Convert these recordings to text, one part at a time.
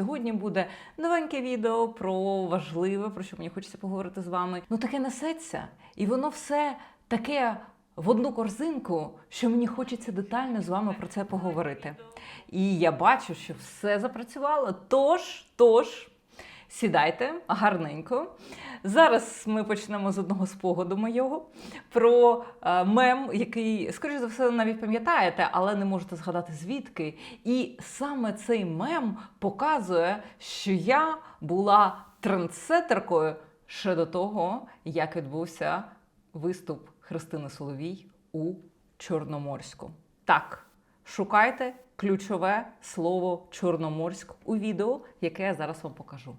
Сьогодні буде новеньке відео про важливе, про що мені хочеться поговорити з вами. Ну таке несеться, і воно все таке в одну корзинку, що мені хочеться детально з вами про це поговорити. І я бачу, що все запрацювало. Тож, тож. Сідайте гарненько. Зараз ми почнемо з одного спогаду моєго про е, мем, який, скоріш за все, навіть пам'ятаєте, але не можете згадати звідки. І саме цей мем показує, що я була трендсетеркою ще до того, як відбувся виступ Христини Соловій у Чорноморську. Так, шукайте ключове слово Чорноморськ у відео, яке я зараз вам покажу.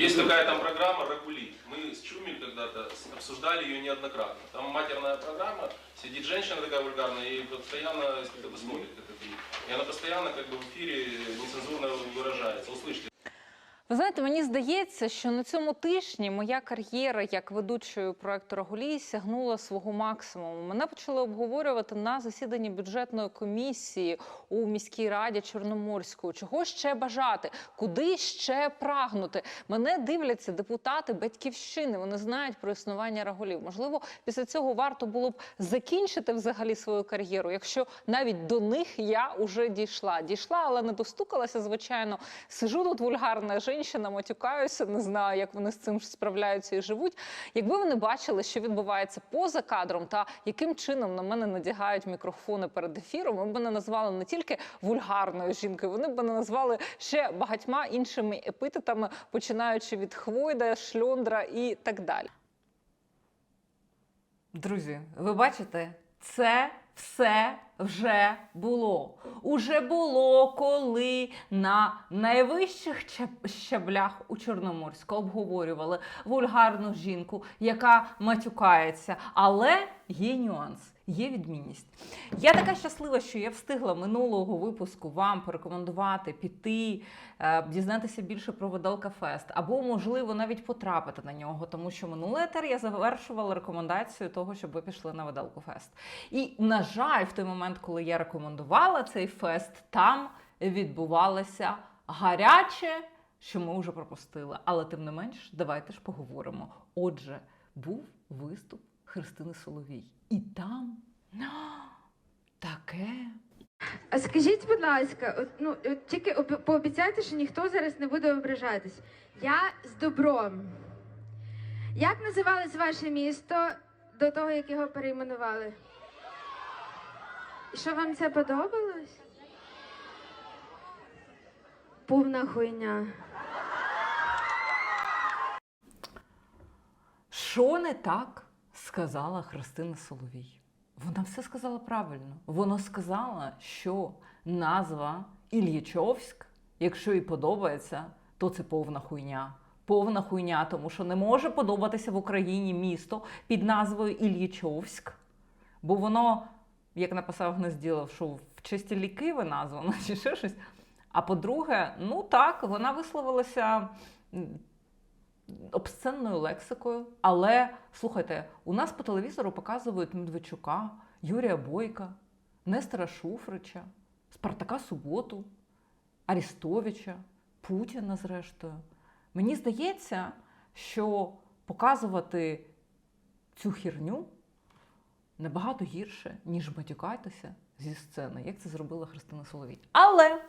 Есть такая там программа «Рагули». Мы с Чумель когда-то обсуждали ее неоднократно. Там матерная программа, сидит женщина такая вульгарная и постоянно, смотрит это фильм, и она постоянно как бы в эфире нецензурно выражается. Услышьте. Ви знаєте, мені здається, що на цьому тижні моя кар'єра як ведучої проекту Рагулій сягнула свого максимуму. Мене почали обговорювати на засіданні бюджетної комісії у міській раді Чорноморської. Чого ще бажати? Куди ще прагнути? Мене дивляться депутати батьківщини. Вони знають про існування Рагулів. Можливо, після цього варто було б закінчити взагалі свою кар'єру, якщо навіть до них я уже дійшла. Дійшла, але не достукалася, звичайно. Сижу тут вульгарна жінка, матюкаюся, не знаю, як вони з цим справляються і живуть. Якби вони бачили, що відбувається поза кадром, та яким чином на мене надягають мікрофони перед ефіром, ми б мене назвали не тільки вульгарною жінкою, вони б мене назвали ще багатьма іншими епітетами, починаючи від хвойда, шльондра і так далі. Друзі, ви бачите, це все вже було. Уже було, коли на найвищих щаблях у Чорноморську обговорювали вульгарну жінку, яка матюкається. Але є нюанс. Є відмінність. Я така щаслива, що я встигла минулого випуску вам порекомендувати піти, е, дізнатися більше про Видалка Фест, або, можливо, навіть потрапити на нього, тому що минулий етер я завершувала рекомендацію того, щоб ви пішли на Видалку Фест. І, на жаль, в той момент, коли я рекомендувала цей фест, там відбувалося гаряче, що ми вже пропустили. Але тим не менш, давайте ж поговоримо. Отже, був виступ Христини Соловій. І там таке. А скажіть, будь ласка, от, ну от тільки пообіцяйте, що ніхто зараз не буде ображатись. Я з добром. Як називалось ваше місто до того, як його перейменували? І що вам це подобалось? Повна хуйня. Що не так сказала Христина Соловій? Вона все сказала правильно. Вона сказала, що назва Ільячовськ, якщо їй подобається, то це повна хуйня. Повна хуйня, тому що не може подобатися в Україні місто під назвою Ільячовськ, бо воно, як написав Гнезділов, що в честь Іллі Києва названо чи ще щось. А по-друге, ну так, вона висловилася обсценною лексикою. Але слухайте, у нас по телевізору показують Медведчука, Юрія Бойка, Нестора Шуфрича, Спартака Суботу, Арістовича, Путіна, зрештою. Мені здається, що показувати цю херню набагато гірше, ніж матюкатися зі сцени, як це зробила Христина Соловій. Але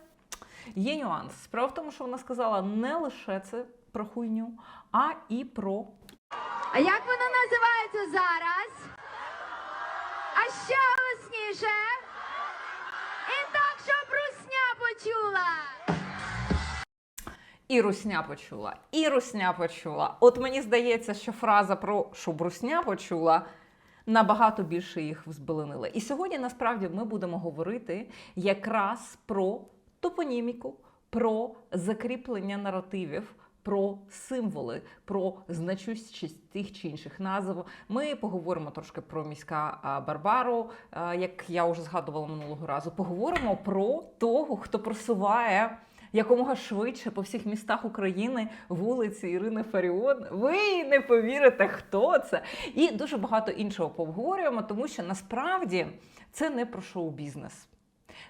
є нюанс. Справа в тому, що вона сказала не лише це про хуйню, а і про А як воно називається зараз? А ще голосніше. І так, щоб русня почула. і русня почула, і русня почула. От мені здається, що фраза про щоб русня почула. Набагато більше їх взбеленила. І сьогодні насправді ми будемо говорити якраз про топоніміку, про закріплення наративів, про символи, про значущість тих чи інших назв. Ми поговоримо трошки про міська Барбару, як я вже згадувала минулого разу. Поговоримо про того, хто просуває якомога швидше по всіх містах України вулиці Ірини Фаріон. Ви не повірите, хто це. І дуже багато іншого поговорюємо, тому що насправді це не про шоу-бізнес.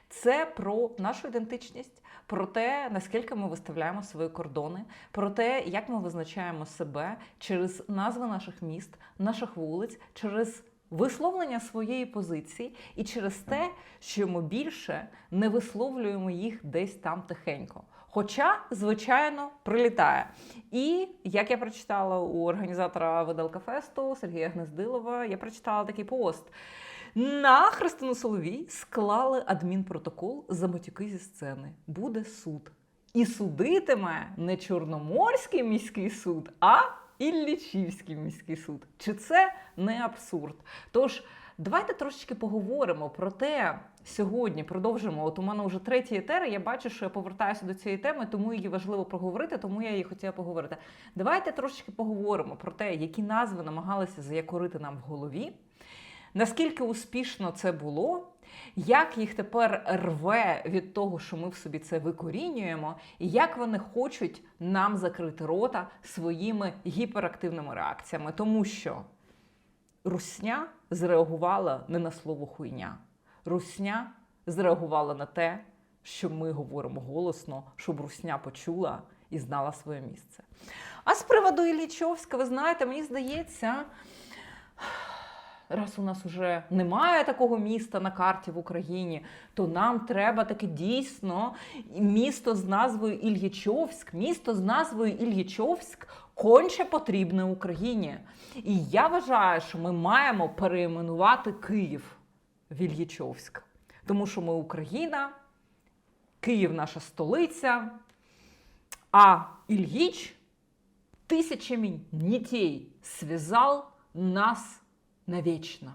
Це про нашу ідентичність, про те, наскільки ми виставляємо свої кордони, про те, як ми визначаємо себе через назви наших міст, наших вулиць, через висловлення своєї позиції і через те, що ми більше не висловлюємо їх десь там тихенько. Хоча, звичайно, прилітає. І як я прочитала у організатора Видалка Фесту Сергія Гнездилова, я прочитала такий пост. На Христину Соловій склали адмінпротокол за матюки зі сцени. Буде суд. І судитиме не Чорноморський міський суд, а Іллічівський міський суд. Чи це не абсурд? Тож давайте трошечки поговоримо про те. Сьогодні продовжимо. От у мене вже третій етер. Я бачу, що я повертаюся до цієї теми, тому її важливо проговорити, тому я її хотіла поговорити. Давайте трошечки поговоримо про те, які назви намагалися заякорити нам в голові, наскільки успішно це було, як їх тепер рве від того, що ми в собі це викорінюємо, і як вони хочуть нам закрити рота своїми гіперактивними реакціями, тому що Русня зреагувала не на слово хуйня. Русня зреагувала на те, що ми говоримо голосно, щоб Русня почула і знала своє місце. А з приводу Іллічовська, ви знаєте, мені здається, раз у нас уже немає такого міста на карті в Україні, то нам треба таки дійсно місто з назвою Ільячовськ, місто з назвою Ільячовськ конче потрібне Україні. І я вважаю, що ми маємо перейменувати Київ в Ільячовськ, тому що ми Україна, Київ наша столиця, а Ильич тысячами нитей связал нас навечно.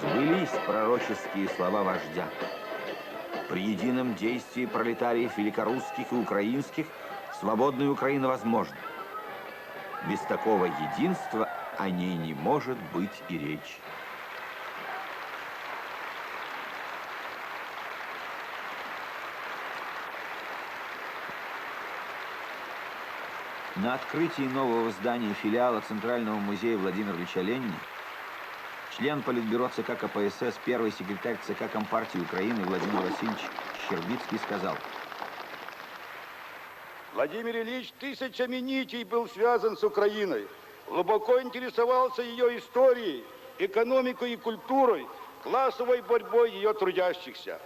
Сбылись пророческие слова вождя. При едином действии пролетариев великорусских и украинских свободная Украина возможна. Без такого единства о ней не может быть и речи. На открытии нового здания филиала Центрального музея Владимира Ильича Ленина член Политбюро ЦК КПСС, первый секретарь ЦК Компартии Украины Владимир Васильевич Щербицкий сказал, Владимир Ильич тысячами нитей был связан с Украиной, глубоко интересовался ее историей, экономикой и культурой, классовой борьбой ее трудящихся.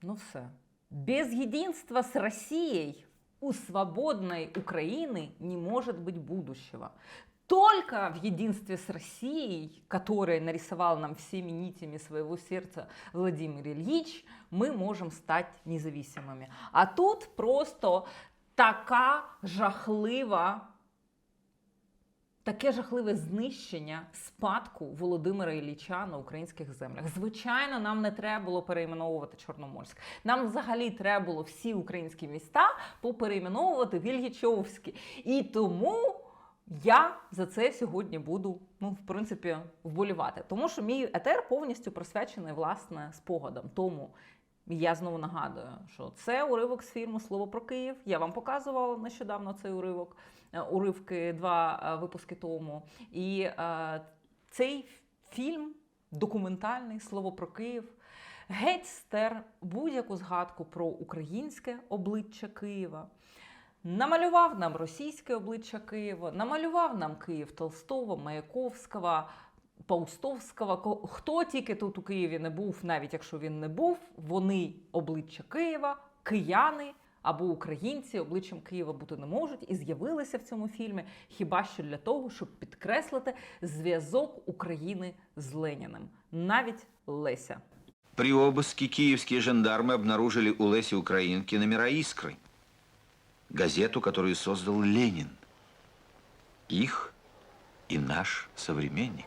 Ну все. Без единства с Россией у свободной Украины не может быть будущего. Только в единстве с Россией, которое нарисовал нам всеми нитями своего сердца Владимир Ильич, мы можем стать независимыми. А тут просто така жахлива Таке жахливе знищення спадку Володимира Ілліча на українських землях. Звичайно, нам не треба було перейменовувати Чорноморськ. Нам взагалі треба було всі українські міста поперейменовувати в Ільгічовські. І тому я за це сьогодні буду, ну, в принципі, вболівати. Тому що мій етер повністю присвячений власне спогадам. Тому я знову нагадую, що це уривок з фільму Слово про Київ. Я вам показувала нещодавно цей уривок, е, уривки два е, випуски тому. І е, цей фільм документальний Слово про Київ. Геть стер будь-яку згадку про українське обличчя Києва. Намалював нам російське обличчя Києва, намалював нам Київ Толстого, Маяковського, Паустовського. Ко- Хто тільки тут у Києві не був, навіть якщо він не був, вони обличчя Києва, кияни або українці обличчям Києва бути не можуть і з'явилися в цьому фільмі хіба що для того, щоб підкреслити зв'язок України з Леніним, навіть Леся. При обыске киевские жандармы обнаружили у Леси Украинки номера «Искры», газету, которую создал Ленин. Их и наш современник.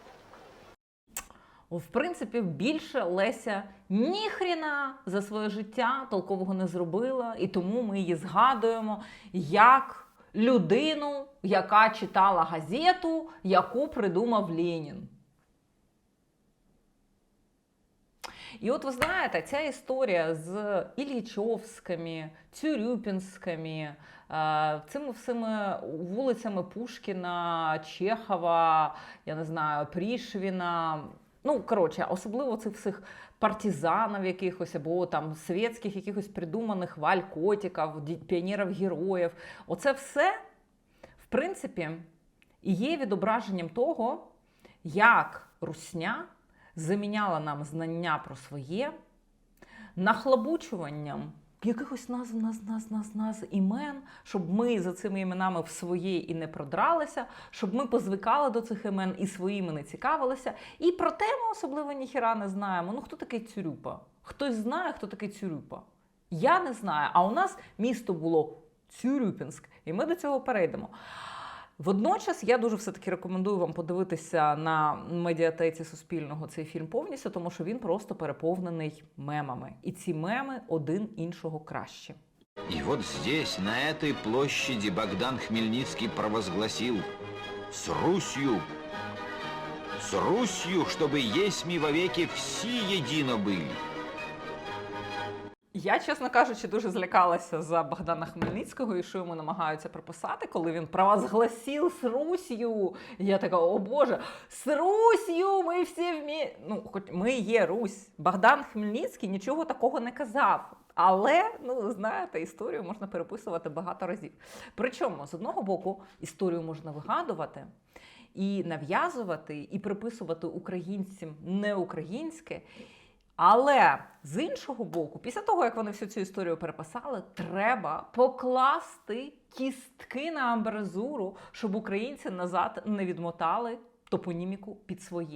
В принципі, більше Леся ніхріна за своє життя толкового не зробила, і тому ми її згадуємо як людину, яка читала газету, яку придумав Ленін. І от ви знаєте, ця історія з Іллічовськими, Цюрюпінськими, е, цими всіми вулицями Пушкіна, Чехова, я не знаю, Прішвіна. Ну, коротше, особливо цих всіх партизанів якихось або там світських якихось придуманих валь котиків, піонерів-героїв. Оце все, в принципі, є відображенням того, як русня заміняла нам знання про своє нахлобучуванням якихось назв, назв, назв, назв, назв імен, щоб ми за цими іменами в своє і не продралися, щоб ми позвикали до цих імен і своїми не цікавилися. І про те ми особливо ніхіра не знаємо. Ну хто такий Цюрюпа? Хтось знає, хто такий Цюрюпа? Я не знаю. А у нас місто було Цюрюпінськ, і ми до цього перейдемо. Водночас я дуже все-таки рекомендую вам подивитися на медіатеці Суспільного цей фільм повністю, тому що він просто переповнений мемами. І ці меми один іншого кращі. И вот здесь, на этой площади, Богдан Хмельницкий провозгласил «С Русью! С Русью, чтобы есми вовеки все едино были!» Я, чесно кажучи, дуже злякалася за Богдана Хмельницького і що йому намагаються приписати, коли він провозгласив з Русью. Я така, о Боже, з Русью ми всі вмі... Ну, хоч ми є Русь. Богдан Хмельницький нічого такого не казав. Але, ну, знаєте, історію можна переписувати багато разів. Причому, з одного боку, історію можна вигадувати і нав'язувати, і приписувати українцям не українське. Але з іншого боку, після того, як вони всю цю історію переписали, треба покласти кістки на амбразуру, щоб українці назад не відмотали топоніміку під своє.